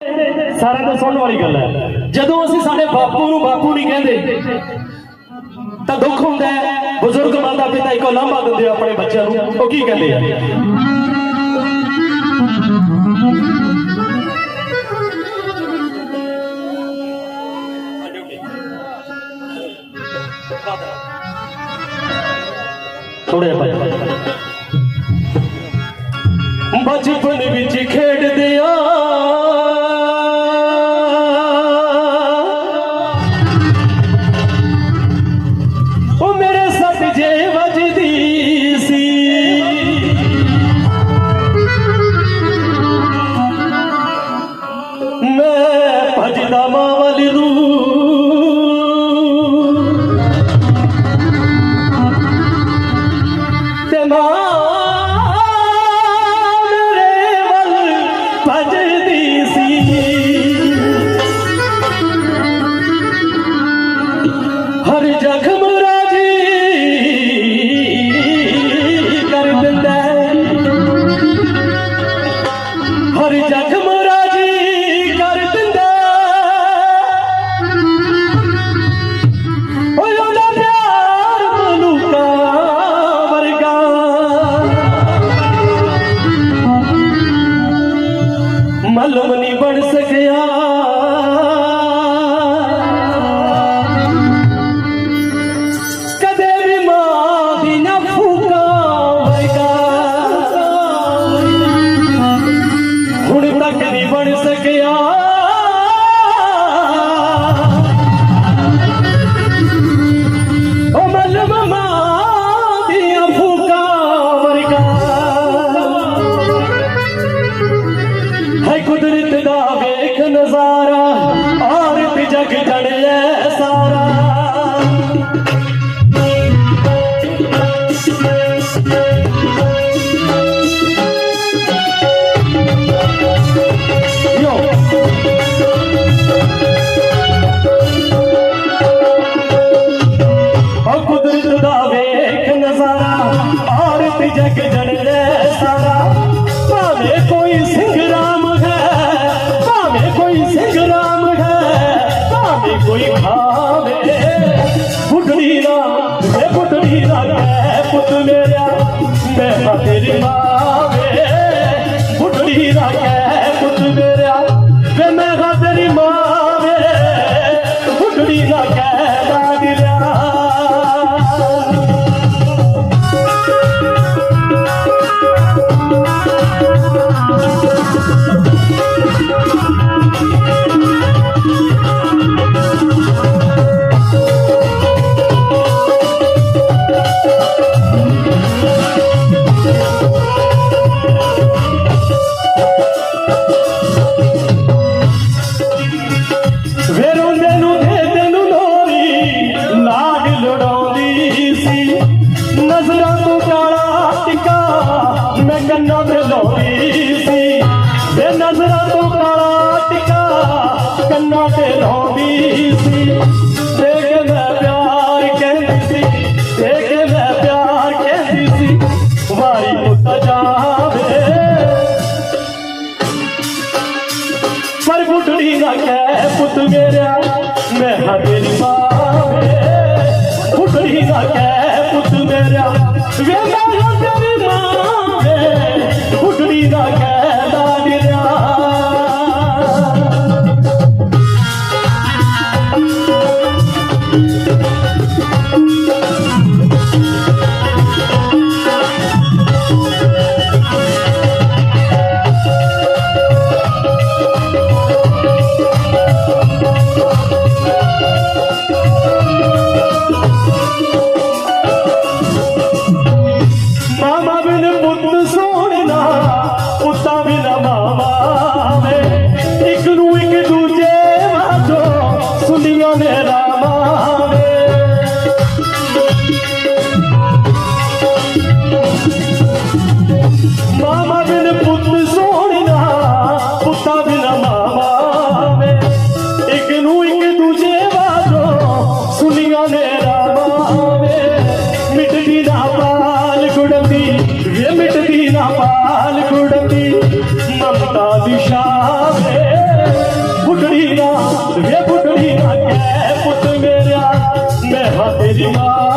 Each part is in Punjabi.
ਸਾਰਿਆਂ ਦਾ ਸੁਣਨ ਵਾਲੀ ਗੱਲ ਹੈ। ਜਦੋਂ ਅਸੀਂ ਸਾਡੇ ਬਾਪੂ ਨੂੰ ਬਾਪੂ ਨਹੀਂ ਕਹਿੰਦੇ, ਤਾਂ ਦੁੱਖ ਹੁੰਦਾ ਹੈ, ਬਜ਼ੁਰਗ ਮਾਤਾ ਪਿਤਾ ਇੱਕੋ ਲਾਂਭਾ ਦਿੰਦੇ ਆ ਆਪਣੇ ਬੱਚਿਆਂ ਨੂੰ। ਉਹ ਕੀ ਕਹਿੰਦੇ ਆ? ਮਲਮ ਨਹੀਂ ਆਰਤ ਜਗ ਜੜਿਐ ਸਾਰਾ। ਭਾਵੇਂ ਕੋਈ ਸਿੰਘ ਰਾਮ ਹੈ, ਭਾਵੇਂ ਕੋਈ ਸਿੰਘ ਰਾਮ ਹੈ, ਭਾਵੇਂ ਕੋਈ ਖਾਵੇ। ਬੁੱਢੜੀ ਨਾ ਵੇ ਬੁੱਢੜੀ ਨਾ ਕਹਿ ਪੁੱਤ ਮੇਰਾ ਮੈਂ ਤੇਰੀ ਮਾਂ ਵੇ। ਬੁੱਢੜੀ ਨਾ ਕਹਿ ਪੁੱਤ ਮੇਰਾ ਤੇ ਲਾਉਂਦੀ ਸੀ। ਦੇ ਮੈਂ ਪਿਆਰ ਕਹਿੰਦੀ ਸੀ। ਦੇ ਮੈਂ ਪਿਆਰ ਕਹਿੰਦੀ ਸੀ। ਵਾਰੀ ਪੁੱਤ ਜਾਵੇ। ਪਰ ਬੁੱਢੜੀ ਨਾ ਕਹਿ ਪੁੱਤ ਮੇਰਾ ਮੈਂ ਹਾਂ ਤੇਰੀ ਮਾਂ ਵੇ ਬੁੱਢੜੀ ਨਾ ਕਹਿ ਪੁੱਤ ਮੇਰਾ ਵੇ ਮੈਂ ਹਾਂ ਤੇਰੀ ਮਾਂ ਵੇ। ਬੁੱਢੜੀ ਨਾ ਕਹਿ ਦਾਦਿਆ ਮਾਮਾ ਨਾਲ ਗੁੜਦੀ ਮਮਤਾ ਮੈਂ ਹਾਂ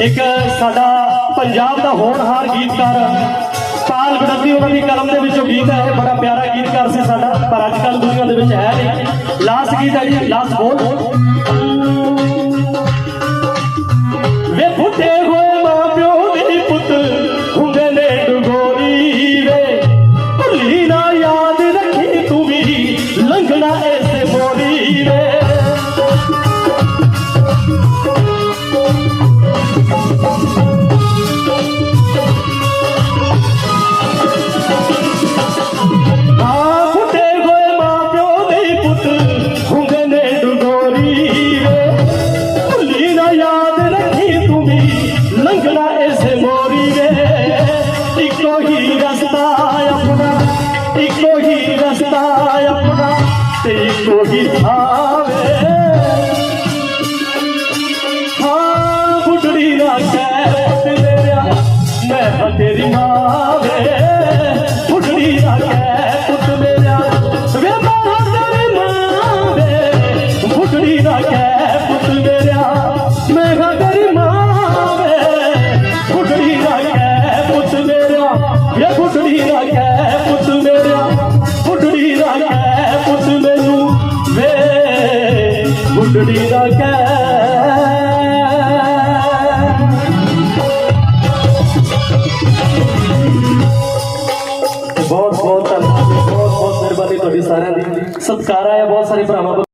ਇੱਕ ਸਾਡਾ ਪੰਜਾਬ ਦਾ ਹੋਣਹਾਰ ਗੀਤਕਾਰ ਪਾਲ ਗੜਦੀ ਉਹਨਾਂ ਦੀ ਕਲਮ ਦੇ ਵਿੱਚੋਂ ਗੀਤ ਹੈ, ਇਹ ਬੜਾ ਪਿਆਰਾ ਗੀਤਕਾਰ ਸੀ ਸਾਡਾ, ਪਰ ਅੱਜ ਕੱਲ ਦੁਨੀਆ ਦੇ ਵਿੱਚ ਹੈ ਨਹੀਂ। ਲਾਸਟ ਗੀਤ ਹੈ ਜੀ ਲਾਸਟ ਬੋਲ। ਯਾਦ ਤੂੰ ਵੀ ਲੰਘਣਾ ਐਸੇ ਮੋਰੀ ਵੇ। ਇੱਕੋ ਹੀ ਰਸਤਾ ਆਪਣਾ, ਇੱਕੋ ਹੀ ਰਸਤਾ ਆਪਣਾ, ਤੇ ਇੱਕੋ ਹੀ ਥਾਵੇ ਬਹੁਤ ਬਹੁਤ ਧੰਨਵਾਦ ਬਹੁਤ ਬਹੁਤ ਮਿਹਰਬਾਨੀ ਤੁਹਾਡੀ ਸਾਰਿਆਂ ਦੀ ਸਤਿਕਾਰ ਆਇਆ ਬਹੁਤ ਸਾਰੇ ਭਰਾਵਾਂ